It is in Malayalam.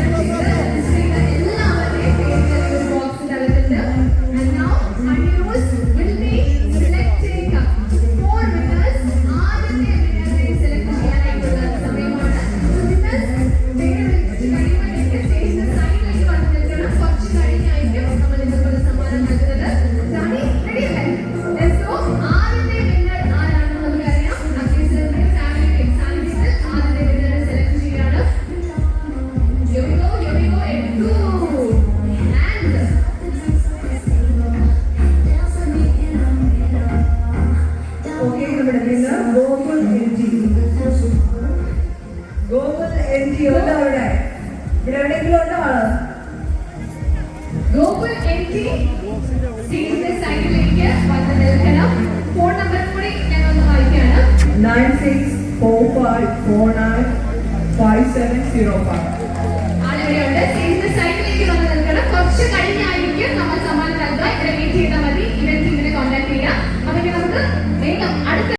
Vai, vai, vai. നമ്മുടെ നിന്ന് Gokul N G. Gokul N G ഉണ്ടോ അവിടെ? ഇവിടെ എവിടെയെങ്കിലും ഉണ്ടോ ആൾ? ഗോകുൽ എൻ ജി സ്റ്റേജിന്റെ സൈഡിലേക്ക് വന്ന് ഫോൺ നമ്പർ കൂടി ഞാൻ ഒന്ന് വായിക്കുകയാണ് nine six four five four nine five seven zero five. ആളിവിടെയുണ്ട് സ്റ്റേജിന്റെ